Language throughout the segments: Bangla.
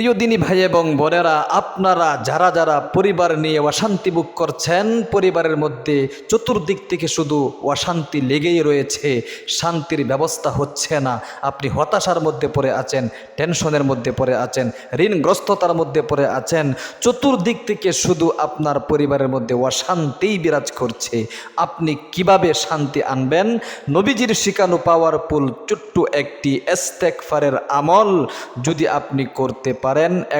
প্রিয় দিনী ভাই এবং বোনেরা, আপনারা যারা যারা পরিবার নিয়ে অশান্তি বুক করছেন, পরিবারের মধ্যে চতুর্দিক থেকে শুধু অশান্তি লেগেই রয়েছে, শান্তির ব্যবস্থা হচ্ছে না। আপনি হতাশার মধ্যে পড়ে আছেন, টেনশনের মধ্যে পড়ে আছেন, ঋণগ্রস্ততার মধ্যে পড়ে আছেন, চতুর্দিক থেকে শুধু আপনার পরিবারের মধ্যে অশান্তিই বিরাজ করছে। আপনি কীভাবে শান্তি আনবেন? নবীজির শিকানু পাওয়ারফুল ছোট্ট একটি এস্তেকফারের আমল যদি আপনি করতে পারেন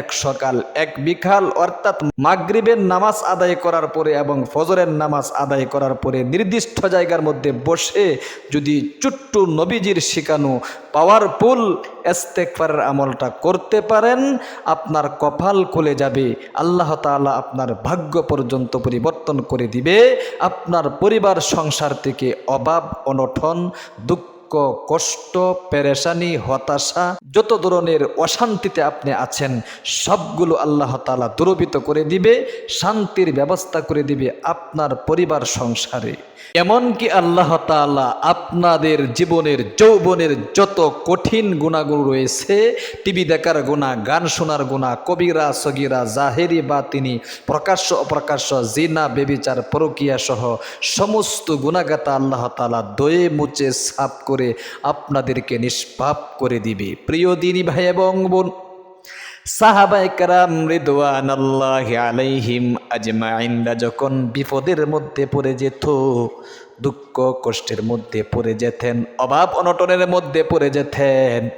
এক সকাল, এক বিকাল, অর্থাৎ মাগরিবের নামাজ আদায় করার পরে এবং ফজরের নামাজ আদায় করার পরে নির্দিষ্ট জায়গার মধ্যে বসে যদি চুট্টু নবীজির শিকানু পাওয়ারফুল এস্তেকফারের আমলটা করতে পারেন, আপনার কপাল খুলে যাবে, আল্লাহ তাআলা আপনার ভাগ্য পর্যন্ত পরিবর্তন করে দিবে, আপনার পরিবার সংসার থেকে অভাব অনঠন দুঃখ কষ্ট, পেরেশানি, হতাশা, যত ধরনের অশান্তিতে আপনি আছেন, সবগুলো আল্লাহ তাআলা দূরবিত করে দিবে, শান্তির ব্যবস্থা করে দিবে আপনার পরিবার সংসারে। এমনকি আল্লাহ তাআলা আপনাদের জীবনের, যৌবনের যত কঠিন গুণাগুণ রয়েছে, টিভি দেখার গুণা, গান শোনার গুণা, কবিরা, সগিরা, জাহেরি বা তিনি প্রকাশ্য, অপ্রকাশ্য, জিনা, বেবিচার পরকিয়া সহ সমস্ত গুণাগাতা আল্লাহ তালা দয়ে মুচে সাপ করে আপনাদেরকে নিষ্পাপ করে দিবে। প্রিয় দিনী ভাই এবং বোন সাহাবাই কারাম রিদওয়ান আলাইহিম আজমাইনরা যখন বিপদের মধ্যে পড়ে যেত, দুঃখ কষ্টের মধ্যে পড়ে যেতেন, অভাব অনটনের মধ্যে পড়ে যেতেন,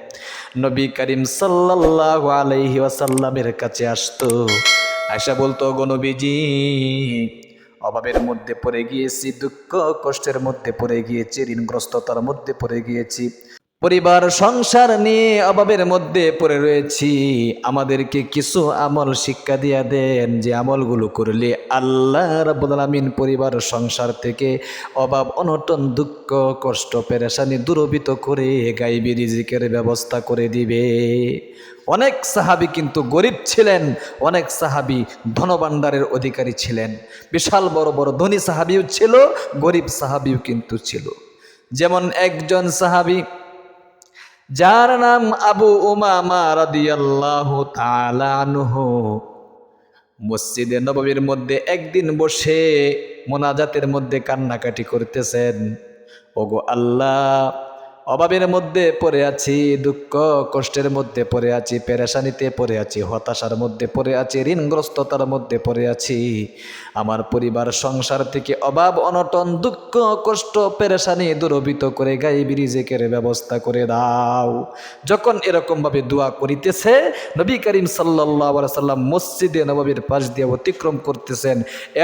নবী করিম সাল্লাল্লাহু আলাইহি ওয়াসাল্লামের কাছে আসতো আয়সা বলতো গো অভাবের মধ্যে পড়ে গিয়েছি দুঃখ কষ্টের মধ্যে পড়ে গিয়েছি ঋণগ্রস্ততার মধ্যে পড়ে গিয়েছি। পরিবার, সংসার নিয়ে অভাবের মধ্যে পড়ে রয়েছি। আমাদেরকে কিছু আমল শিক্ষা দিয়া দেন, যে আমলগুলো করলে আল্লাহ রাব্বুল পরিবার, সংসার থেকে অভাব, অনটন, দুঃখ, কষ্ট, পেরেশানি দূরবিত করে গাইবি রিজিকের ব্যবস্থা করে দিবে। অনেক সাহাবি কিন্তু গরিব ছিলেন, অনেক সাহাবি ধনভাণ্ডারের অধিকারী ছিলেন। বিশাল বড় বড় ধনী সাহাবিও ছিল, গরিব সাহাবিও কিন্তু ছিল। যেমন একজন সাহাবি যার নাম আবু উমামা রাদিয়াল্লাহু তাআলা আনহু। মসজিদে নববীর মধ্যে একদিন বসে মোনাজাতের মধ্যে কান্নাকাটি করতেছেন। ওগো আল্লাহ অভাবের মধ্যে পড়ে আছি, দুঃখ, কষ্টের মধ্যে পড়ে আছি, পেরেশানিতে পড়ে আছি, হতাশার মধ্যে পড়ে আছি, ঋণগ্রস্ততার মধ্যে পড়ে আছি। আমার পরিবার, সংসার থেকে অভাব, অনটন, দুঃখ, কষ্ট, পেরেশানি দূরবিত করে গাইবি, রিজেকের ব্যবস্থা করে দাও। যখন এরকমভাবে দোয়া করিতেছে, নবী করিম সাল্লাহ সাল্লাম মসজিদে নববীর পাশ দিয়ে অতিক্রম করতেছেন।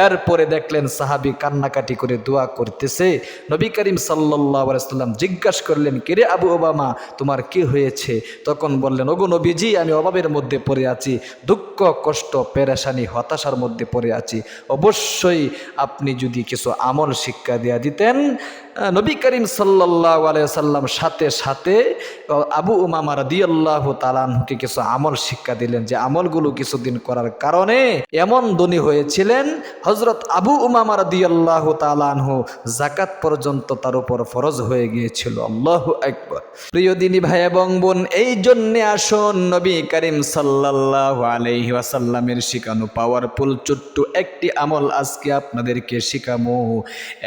এরপরে দেখলেন সাহাবি কান্নাকাটি করে দোয়া করতেছে। নবী করিম সাল্লাহ সাল্লাম জিজ্ঞাসা করলেন কিরে আবু ওবামা? তোমার কি হয়েছে? তখন বললেন, ওগো নবীজি, আমি অভাবের মধ্যে পড়ে আছি, দুঃখ, কষ্ট, পেরেশানি, হতাশার মধ্যে পড়ে আছি। অবশ্যই আপনি যদি কিছু আমল শিক্ষা দেয়া দিতেন নবী করিম সাল্লাহ সাল্লাম সাথে সাথে আবু উমামা রাদিয়াল্লাহ তালানকে কিছু আমল শিক্ষা দিলেন যে আমলগুলো কিছুদিন করার কারণে এমন ধনী হয়েছিলেন হজরত আবু উমামা রাদিয়াল্লাহ তালানহু জাকাত পর্যন্ত তার উপর ফরজ হয়ে গিয়েছিল। আল্লাহ একবার প্রিয় দিনী ভাই এবং বোন, এই জন্যে আসুন নবী করিম সাল্লাল্লাহু আলাইহি ওয়াসাল্লামের শিখানো পাওয়ারফুল ছোট্ট একটি আমল আজকে আপনাদেরকে শিখামো।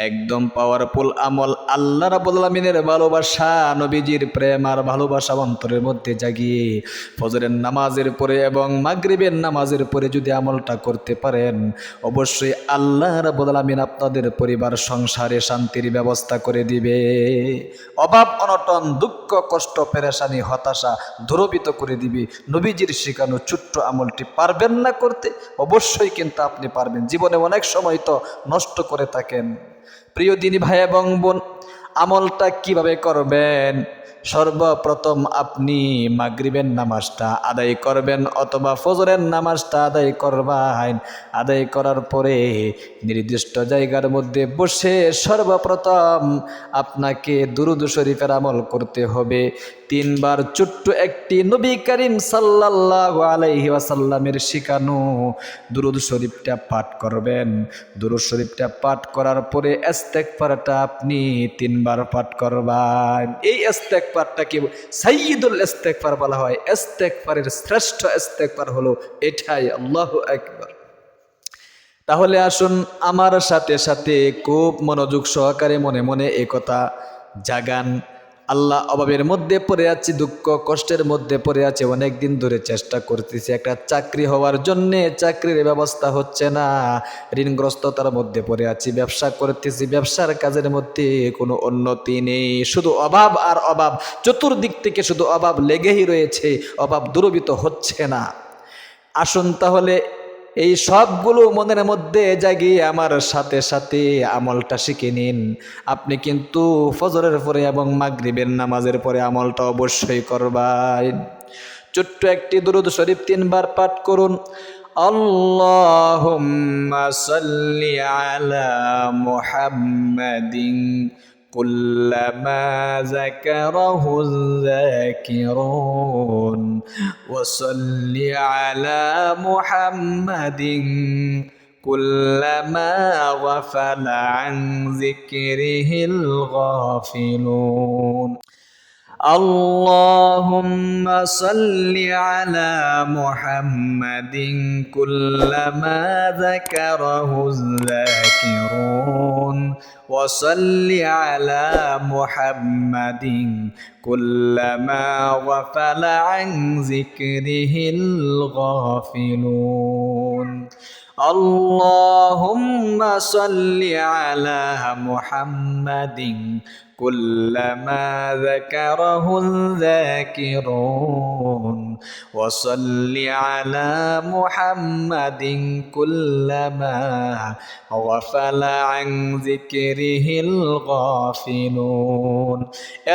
একদম পাওয়ারফুল আমল আল্লাহ রাব্বুল আলামিনের ভালোবাসা নবীজির প্রেম আর ভালোবাসা অন্তরের মধ্যে জাগিয়ে ফজরের নামাজের পরে এবং মাগরিবের নামাজের পরে যদি আমলটা করতে পারেন, অবশ্যই আল্লাহ আলামিন আপনাদের পরিবার, সংসারে শান্তির ব্যবস্থা করে দিবে। অভাব, অনটন, দুঃখ, কষ্ট, পেরেশানি, হতাশা দূরবিত করে দিবে। নবীজির শেখানো ছোট্ট আমলটি পারবেন না করতে, অবশ্যই কিন্তু আপনি পারবেন। জীবনে অনেক সময় তো নষ্ট করে থাকেন। প্রিয় দিনী ভাই এবং বোন আমলটা কীভাবে করবেন? সর্বপ্রথম আপনি মাগরিবের নামাজটা আদায় করবেন অথবা ফজরের নামাজটা আদায় করবেন। আদায় করার পরে নির্দিষ্ট জায়গার মধ্যে বসে সর্বপ্রথম আপনাকে দুরুদ শরীফের আমল করতে হবে। তিনবার ছোট্ট একটি নবী করিম সাল্লাল্লাহু আলাইহি ওয়াসাল্লামের শিখানো দুরুদ শরীফটা পাঠ করবেন। দুরুদ শরীফটা পাঠ করার পরে ইস্তেগফারটা আপনি তিনবার পাঠ করবেন। এই ইস্তেগফারটাকে সাইয়্যিদুল ইস্তেগফার বলা হয়। ইস্তেগফারের শ্রেষ্ঠ ইস্তেগফার হলো এটাই আল্লাহ একবার তাহলে আসুন আমার সাথে সাথে খুব মনোযোগ সহকারে মনে মনে একথা জাগান। আল্লাহ অভাবের মধ্যে পড়ে আছি, দুঃখ, কষ্টের মধ্যে পড়ে আছে অনেক দিন ধরে চেষ্টা করতেছি। একটা চাকরি হওয়ার জন্যে চাকরির ব্যবস্থা হচ্ছে না। ঋণগ্রস্ততার মধ্যে পড়ে আছি, ব্যবসা করতেছি, ব্যবসার কাজের মধ্যে কোনো উন্নতি নেই। শুধু অভাব আর অভাব, চতুর্দিক থেকে শুধু অভাব লেগেই রয়েছে, অভাব দূরবিত হচ্ছে না। আসুন তাহলে এই সবগুলো মনের মধ্যে জাগিয়ে আমার সাথে সাথে আমলটা শিখে নিন। আপনি কিন্তু ফজরের পরে এবং মাগরিবের নামাজের পরে আমলটা অবশ্যই করবেন ছোট্ট একটি দুরুদ শরীফ তিনবার পাঠ করুন। আল্লাহুম্মা সাল্লি আলা মুহাম্মাদিন। كلما ذكره الذاكرون. وصل على محمد كلما غفل عن ذكره الغافلون. اللهم صل على محمد كلما ذكره الذاكرون وصل على محمد كلما غفل عن ذكره الغافلون. اللهم صل على محمد كلما ذكره الذاكرون وصل على محمد كلما غفل عن ذكره الغافلون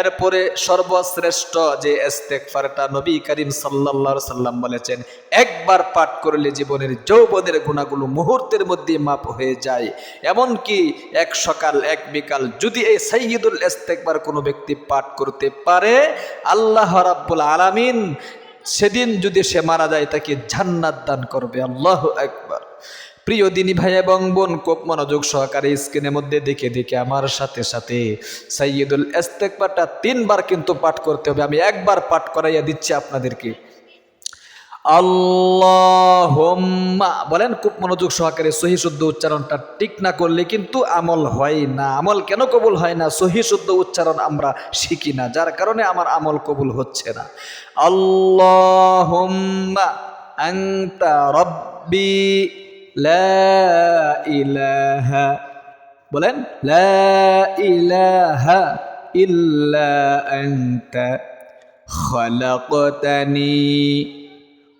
এরপরে সর্বশ্রেষ্ঠ যে ইস্তেগফারটা নবী করিম সাল্লাল্লাহু সাল্লাম বলেছেন একবার পাঠ করলে জীবনের যৌবনের গুণাগুলো মুহূর্তের মধ্যে মাপ হয়ে যায় এমনকি এক সকাল এক বিকাল যদি এই সাইয়্যিদুল ইস্তেগফার কোনো ব্যক্তি পাঠ করতে পারে, আল্লাহ রাব্বুল আলামিন সেদিন যদি সে মারা যায় তাকে জান্নাত দান করবে, আল্লাহ একবার প্রিয় দিনী ভাই এবং বোন, খুব মনোযোগ সহকারে স্ক্রিনের মধ্যে দেখে দেখে আমার সাথে সাথে সাইয়দুল ইস্তেকবারটা তিনবার কিন্তু পাঠ করতে হবে, আমি একবার পাঠ করাইয়া দিচ্ছি আপনাদেরকে। আল্লাহম্মা। বলেন, খুব মনোযোগ সহকারে সহি শুদ্ধ উচ্চারণটা ঠিক না করলে কিন্তু আমল হয় না। আমল কেন কবুল হয় না? সহি শুদ্ধ উচ্চারণ আমরা শিখি না, যার কারণে আমার আমল কবুল হচ্ছে না। আল্লাহম্মা আংতা রব্বি লা ইলাহা। বলেন, লা ইলাহা ইল্লা আংতা খলাকতানি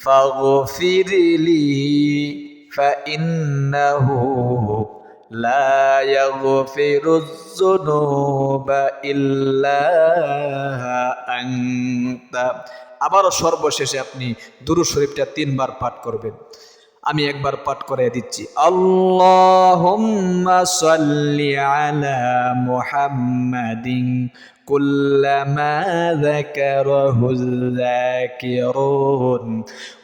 فاغفر لي فإنه لا يغفر الذنوب إلا أنت আবারও সর্বশেষে আপনি দুরু শরীফটা তিনবার পাঠ করবেন আমি একবার পাঠ করে দিচ্ছি আল্লাহুম্মা সাল্লি আলা মুহাম্মাদিন كلما ذكره الذاكرون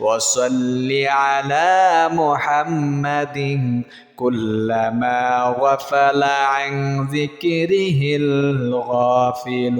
وصل على محمد كلما غفل عن ذكره الغافلون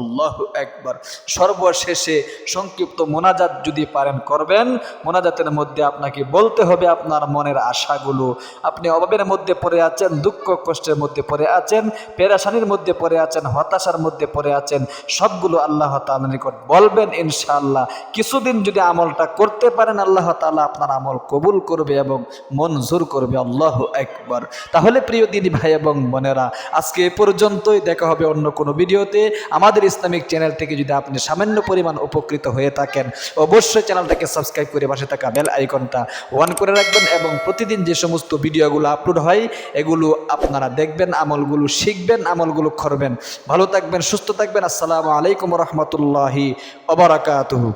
الله أكبر সর্বশেষে সংক্ষিপ্ত মোনাজাত যদি পারেন করবেন মোনাজাতের মধ্যে আপনাকে বলতে হবে আপনার মনের আশাগুলো আপনি অভাবের মধ্যে পড়ে আছেন দুঃখ কষ্টের মধ্যে পড়ে আছেন পেরাশানির মধ্যে পড়ে আছেন হতাশ হতাশার মধ্যে পড়ে আছেন, সবগুলো আল্লাহ তাআলার নিকট বলবেন, ইনশাআল্লাহ। কিছুদিন যদি আমলটা করতে পারেন, আল্লাহ তাআলা আপনার আমল কবুল করবে এবং মঞ্জুর করবে। আল্লাহ একবার তাহলে প্রিয় দিদি ভাই এবং বোনেরা, আজকে এ পর্যন্তই। দেখা হবে অন্য কোনো ভিডিওতে। আমাদের ইসলামিক চ্যানেল থেকে যদি আপনি সামান্য পরিমাণ উপকৃত হয়ে থাকেন, অবশ্যই চ্যানেলটাকে সাবস্ক্রাইব করে পাশে থাকা বেল আইকনটা অন করে রাখবেন এবং প্রতিদিন যে সমস্ত ভিডিওগুলো আপলোড হয়, এগুলো আপনারা দেখবেন, আমলগুলো শিখবেন, আমলগুলো করবেন। ভালো থাকবেন সুস্থ থাকবেন। আসসালামু আলাইকুম রহমতুল্লাহি অবরাকাতুহু